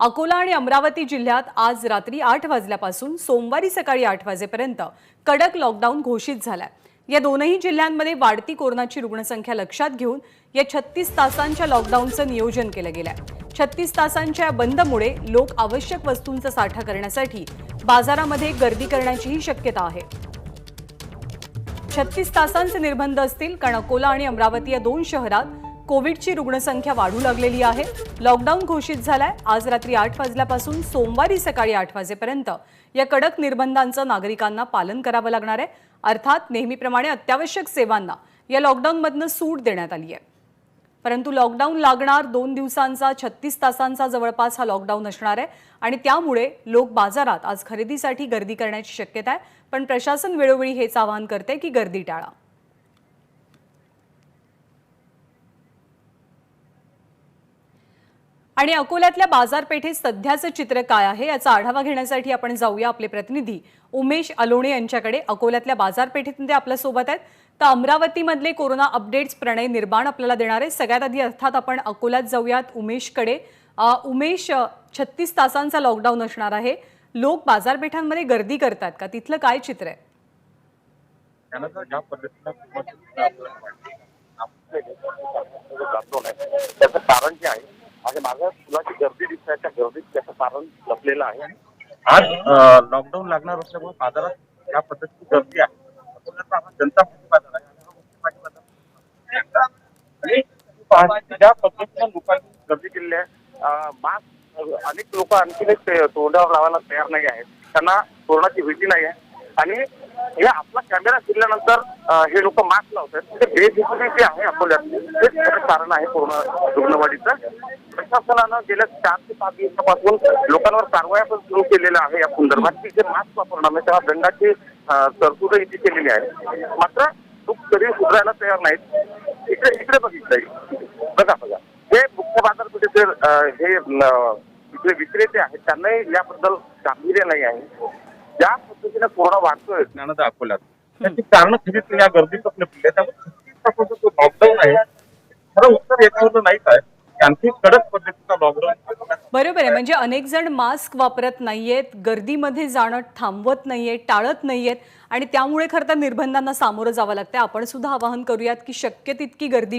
अकोला आणि अमरावती जिल्ह्यात आज रात्री आठ वाजल्यापासून सोमवारी सकाळी आठ वाजेपर्यंत कडक लॉकडाऊन घोषित झालाय. या दोनही जिल्ह्यांमध्ये वाढती कोरोनाची रुग्णसंख्या लक्षात घेऊन या छत्तीस तासांच्या लॉकडाऊनचं नियोजन केलं गेलंय. छत्तीस तासांच्या या बंदमुळे लोक आवश्यक वस्तूंचा साठा करण्यासाठी बाजारामध्ये गर्दी करण्याचीही शक्यता आहे. छत्तीस तासांचे निर्बंध असतील कारण अकोला आणि अमरावती या दोन शहरात कोविडची रुग्णसंख्या वाढू लागलेली आहे. लॉकडाऊन घोषित झालाय. आज रात्री आठ वाजल्यापासून सोमवारी सकाळी आठ वाजेपर्यंत या कडक निर्बंधांचं नागरिकांना पालन करावं लागणार आहे. अर्थात नेहमीप्रमाणे अत्यावश्यक सेवांना या लॉकडाऊनमधनं सूट देण्यात आली आहे. परंतु लॉकडाऊन लागणार दोन दिवसांचा छत्तीस तासांचा जवळपास हा लॉकडाऊन असणार आहे आणि त्यामुळे लोक बाजारात आज खरेदीसाठी गर्दी करण्याची शक्यता आहे. पण प्रशासन वेळोवेळी हेच आवाहन करते की गर्दी टाळा. आणि अकोल्यातल्या बाजारपेठेत सध्याचं चित्र काय आहे याचा आढावा घेण्यासाठी आपण जाऊया आपले प्रतिनिधी उमेश अलोणे यांच्याकडे. अकोल्यातल्या बाजारपेठेत ते आपल्यासोबत आहेत. तर अमरावतीमधले कोरोना अपडेट्स प्रणय निर्माण आपल्याला देणार आहे सगळ्यात आधी अर्थात आपण अकोल्यात जाऊयात उमेशकडे. उमेश छत्तीस तासांचा लॉकडाऊन असणार आहे. लोक बाजारपेठांमध्ये गर्दी करतात का? तिथलं काय चित्र आहे? त्याचं कारण जे आहे आणि माझ्या मुलाची गर्दी दिसत त्या गर्दीत त्याचं कारण लपलेलं आहे. आज लॉकडाऊन लागणार असल्यामुळे बाजारात ज्या पद्धतीची गर्दी आहे. जनता बाजार आहे. ज्या पद्धतीनं लोकांनी गर्दी केलेली आहे मास्क अनेक लोक आणखीन एक तोंडावर लावायला तयार नाही आहेत. त्यांना कोरोनाची भीती नाही आहे. आणि हे आपला कॅमेरा फिरल्यानंतर हे लोक मास्क लावतात ते जे आहे अकोल्यात. तेच कारण आहे पूर्ण रुग्णवाढीचं. प्रशासनानं गेल्या चार ते पाच दिवसापासून लोकांवर कारवाया पण सुरू केलेल्या आहे या संदर्भात. की जे मास्क वापरणार नाही तेव्हा दंडाची तरतूद इथे केलेली आहे. मात्र लोक तरी सुधारायला तयार नाहीत. इकडे इकडे बघितलंय. बघा बघा. हे मुख्य बाजारपेठेचे हे इकडे विक्रेते आहेत त्यांनाही याबद्दल गांभीर्य नाही आहे. ज्या पद्धतीने कोरोना वाढतोय ज्ञानदा अकोल्यात त्याची कारण खरी या गर्दीचं लपली त्यामुळे छत्तीस तासाचा जो लॉकडाऊन आहे. खरं उत्तर याच्यावर नाहीच आहे. की आणखी कडक पद्धतीचा लॉकडाऊन बरोबर आहे. म्हणजे अनेक जण मास्क वापरत नाहीयेत गर्दीमध्ये जाणं थांबवत नाहीयेत टाळत नाहीयेत आणि त्यामुळे खरं तर निर्बंधांना सामोरं जावं लागतं आपण सुद्धा आवाहन करूयात की शक्य तितकी गर्दी